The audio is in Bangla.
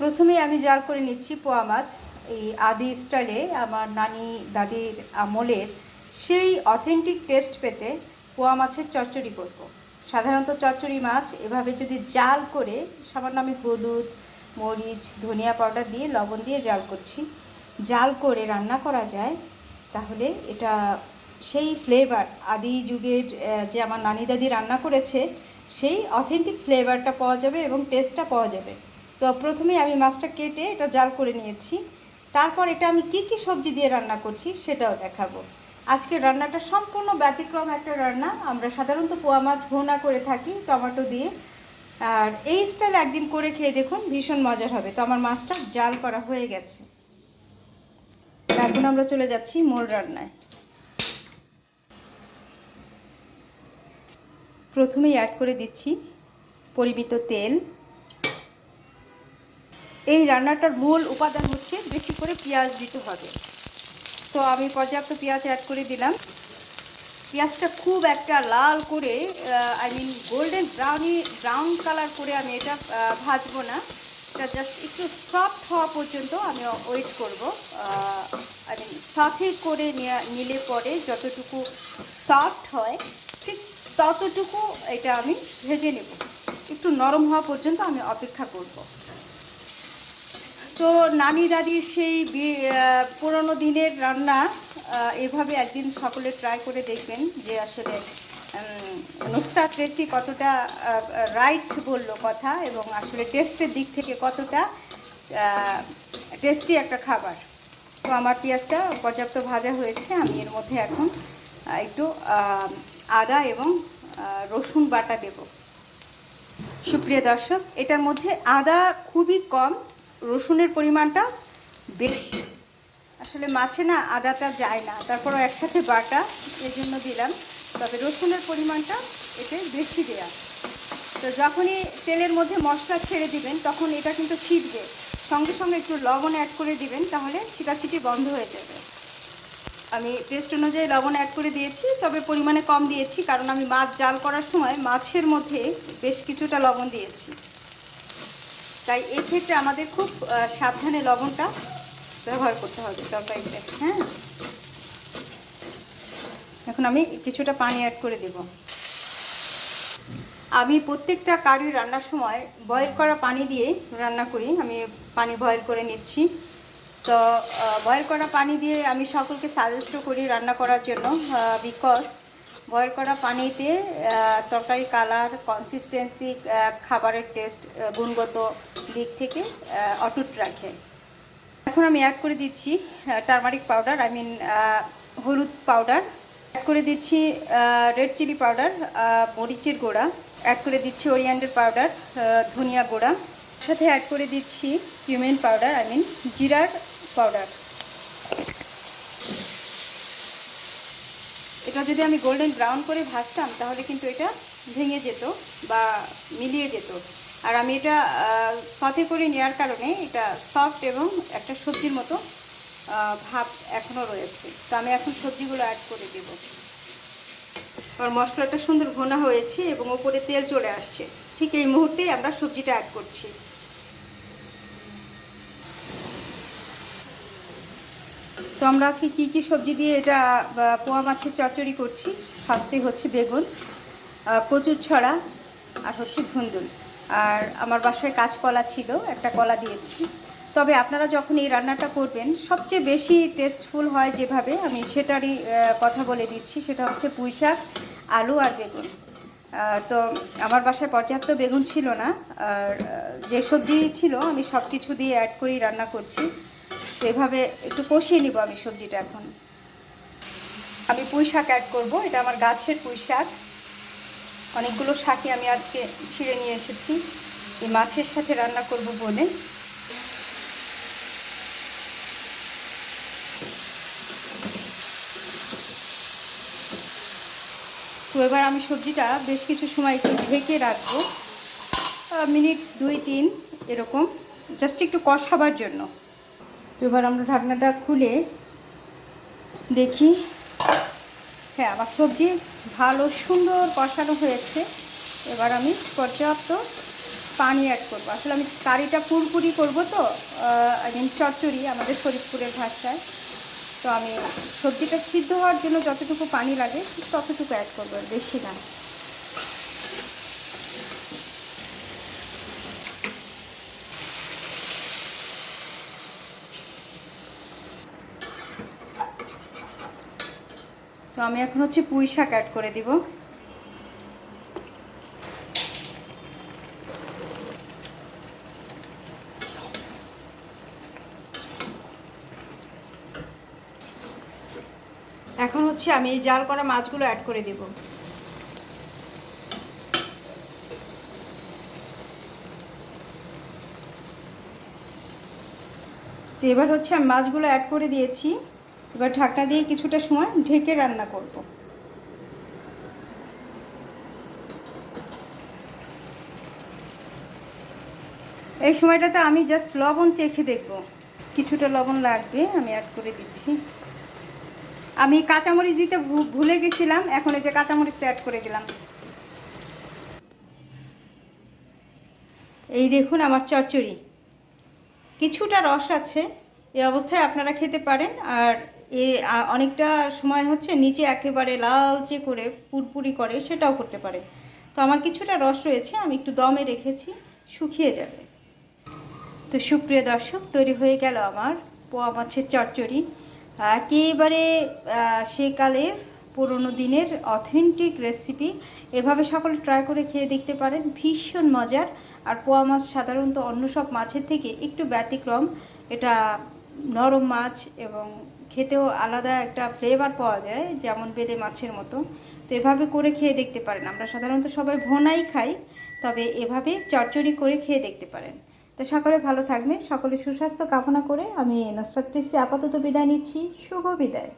প্রথমে আমি জাল করে নিচ্ছি পোয়া মাছ, এই আদি স্টাইলে আমার নানি দাদির আমলের সেই অথেন্টিক টেস্ট পেতে পোয়া মাছের চচ্চড়ি করব। সাধারণত চচ্চড়ি মাছ এভাবে যদি জাল করে সামান্য আমি হলুদ, মরিচ, ধনিয়া পাউডার দিয়ে লবণ দিয়ে জাল করছি, জাল করে রান্না করা যায়, তাহলে এটা সেই ফ্লেভার আদি যুগের যে আমার নানি দাদি রান্না করেছে, সেই অথেন্টিক ফ্লেভারটা পাওয়া যাবে এবং টেস্টটা পাওয়া যাবে তো প্রথমে আমি মাছটা কেটে এটা জাল করে নিয়েছি। তারপর এটা আমি কি কি সবজি দিয়ে রান্না করছি সেটাও দেখাবো। আজকের রান্নাটা সম্পূর্ণ ব্যতিক্রম একটা রান্না। আমরা সাধারণত পোয়া মাছ ভোনা করে থাকি টমেটো দিয়ে। আর এই স্টাইল একদিন করে খেয়ে দেখুন, ভীষণ মজার হবে। তো আমার মাছটা জাল করা হয়ে গেছে। এখন আমরা চলে যাচ্ছি মোল রান্নায়। প্রথমেই অ্যাড করে দিচ্ছি পরিমিত তেল। এই রান্নাটার মূল উপাদান হচ্ছে বেশি করে পেঁয়াজ দিতে হবে। তো আমি পর্যাপ্ত পেঁয়াজ অ্যাড করে দিলাম। পেঁয়াজটা খুব একটা লাল করে I mean golden brownie brown colour করে আমি এটা ভাজবো না। এটা জাস্ট একটু সফট হওয়া পর্যন্ত আমি ওয়েট করব। আই মিন সাথে করে নিলে পরে যতটুকু সফট হয়, ঠিক ততটুকু এটা আমি ভেজে নেব। একটু নরম হওয়া পর্যন্ত আমি অপেক্ষা করব। তো নানি দাদির সেই পুরনো দিনের রান্না এভাবে একদিন সকলে ট্রাই করে দেখবেন যে আসলে নুসরাত রেসি কতটা রাইট বলল কথা এবং আসলে টেস্টের দিক থেকে কতটা টেস্টি একটা খাবার। তো আমার পেঁয়াজটা পর্যাপ্ত ভাজা হয়েছে, আমি এর মধ্যে এখন একটু আদা এবং রসুন বাটা দেবো। সুপ্রিয় দর্শক, এটার মধ্যে আদা খুবই কম রসুনের পরিমাণটা বেশি। আসলে মাছে না আদাটা যায় না, তারপরও একসাথে বাটা এর জন্য দিলাম, তবে রসুনের পরিমাণটা এতে বেশি দেয়া। তো যখনই তেলের মধ্যে মশলা ছেড়ে দিবেন, তখন এটা কিন্তু ছিটবে। সঙ্গে সঙ্গে একটু লবণ অ্যাড করে দিবেন, তাহলে ছিটাছিটি বন্ধ হয়ে যাবে। আমি টেস্ট অনুযায়ী লবণ অ্যাড করে দিয়েছি, তবে পরিমাণে কম দিয়েছি, কারণ আমি মাছ জাল করার সময় মাছের মধ্যে বেশ কিছুটা লবণ দিয়েছি। তাই এক্ষেত্রে আমাদের খুব সাবধানে লবণটা ব্যবহার করতে হবে তরকারিতে হ্যাঁ? এখন আমি কিছুটা পানি অ্যাড করে দেব। আমি প্রত্যেকটা কারি রান্নার সময় বয়েল করা পানি দিয়ে রান্না করি, আমি পানি বয়েল করে নিচ্ছি। তো বয়েল করা পানি দিয়ে আমি সকলকে সাজেস্টও করি রান্না করার জন্য বিকজ বয়েল করা পানিতে তরকারি কালার কনসিস্টেন্সি খাবারের টেস্ট গুণগত দিক থেকে অটুট রাখে। এখন আমি অ্যাড করে দিচ্ছি টারমারিক পাউডার আই মিন হলুদ পাউডার অ্যাড করে দিচ্ছি রেড চিলি পাউডার মরিচের গোড়া। অ্যাড করে দিচ্ছি ওরিয়ান্ডের পাউডার ধনিয়া গোড়া। সাথে অ্যাড করে দিচ্ছি কিউমেন পাউডার আই মিন জিরার পাউডার এটা যদি আমি গোল্ডেন ব্রাউন করে ভাজতাম, তাহলে কিন্তু এটা ভেঙে যেত বা মিলিয়ে যেত। আর আমি এটা সতে করে নেওয়ার কারণে এটা সফট এবং একটা সবজির মতো ভাব এখনও রয়েছে। তো আমি এখন সবজিগুলো অ্যাড করে দেব। আর মশলাটা সুন্দর ঘোনা হয়েছে এবং ওপরে তেল চলে আসছে। ঠিক এই মুহূর্তেই আমরা সবজিটা অ্যাড করছি। তো আমরা আজকে কী কী সবজি দিয়ে এটা পোয়া মাছের চচ্চড়ি করছি? ফার্স্টে হচ্ছে বেগুন কচুর ছড়া, আর হচ্ছে ধুন্দুল আর আমার বাসায় কাঁচকলা ছিল, একটা কলা দিয়েছি। তবে আপনারা যখন এই রান্নাটা করবেন, সবচেয়ে বেশি টেস্টফুল হয় যেভাবে, আমি সেটারই কথা বলে দিচ্ছি, সেটা হচ্ছে পুঁই শাক, আলু আর বেগুন। তো আমার বাসায় পর্যাপ্ত বেগুন ছিল না, আর যে সবজি ছিল, আমি সব কিছু দিয়ে অ্যাড করেই রান্না করছি। তো এভাবে একটু কষিয়ে নিব আমি সবজিটা এখন। আমি পুঁই শাক অ্যাড করব, এটা আমার গাছের পুঁই শাক। অনেকগুলো শাকই আমি আজকে ছিঁড়ে নিয়ে এসেছি। এই মাছের সাথে রান্না করব বলে। তো এবার আমি সবজিটা বেশ কিছু সময় একটু ঢেকে রাখব। মিনিট দুই, তিন, এরকম। জাস্ট একটু কষাবার জন্য। তো এবার আমরা ঢাকনাটা খুলে দেখি। হ্যাঁ আমার সবজি ভালো, সুন্দর কষানো হয়েছে। এবার আমি পর্যাপ্ত পানি অ্যাড করব। আসলে আমি কারিটা পুরপুরি করব তো আই মিন চচ্চড়ি আমাদের শরীরপুরের ভাষায়। তো আমি সবজিটা সিদ্ধ হওয়ার জন্য যতটুকু পানি লাগে ততটুকু অ্যাড করব বেশি না। তো আমি এখন হচ্ছে পুঁই শাক অ্যাড করে দিব। এখন হচ্ছে আমি এই জাল করা মাছগুলো অ্যাড করে দেব। তো এবার হচ্ছে আমি মাছগুলো অ্যাড করে দিয়েছি। এবার ঢাকনা দিয়ে কিছুটা সময় ঢেকে রান্না করব। এই সময়টাতে আমি জাস্ট লবণ চেখে দেখব। কিছুটা লবণ লাগবে, আমি অ্যাড করে দিচ্ছি। আমি কাঁচামরিচ দিতে ভুলে গেছিলাম, এখন এই যে কাঁচামরিচটা অ্যাড করে দিলাম। এই দেখুন আমার চচ্চড়ি। কিছুটা রস আছে, এই অবস্থায় আপনারা খেতে পারেন, আর এ অনেকটা সময় হচ্ছে নিচে একেবারে লালচে করে পুরপুরি করে সেটাও করতে পারে। তো আমার কিছুটা রস রয়েছে, আমি একটু দমে রেখেছি, শুকিয়ে যাবে। তো সুপ্রিয় দর্শক, তৈরি হয়ে গেল আমার পোয়া মাছের চচ্চড়ি। একেবারে সেকালের পুরোনো দিনের অথেন্টিক রেসিপি। এভাবে সকলে ট্রাই করে খেয়ে দেখতে পারেন, ভীষণ মজার। আর পোয়া মাছ সাধারণত অন্য সব মাছের থেকে একটু ব্যতিক্রম। এটা নরম মাছ এবং খেতেও আলাদা একটা ফ্লেভার পাওয়া যায়, যেমন বেলে মাছের মতো। তো এভাবে করে খেয়ে দেখতে পারেন। আমরা সাধারণত সবাই ভোনাই খাই, তবে এভাবে চটচড়ি করে খেয়ে দেখতে পারেন। তো সকলে ভালো থাকবে সকলে সুস্বাস্থ্য কামনা করে আমি নসরাত টিসি আপাতত বিদায় নিচ্ছি। শুভ বিদায়।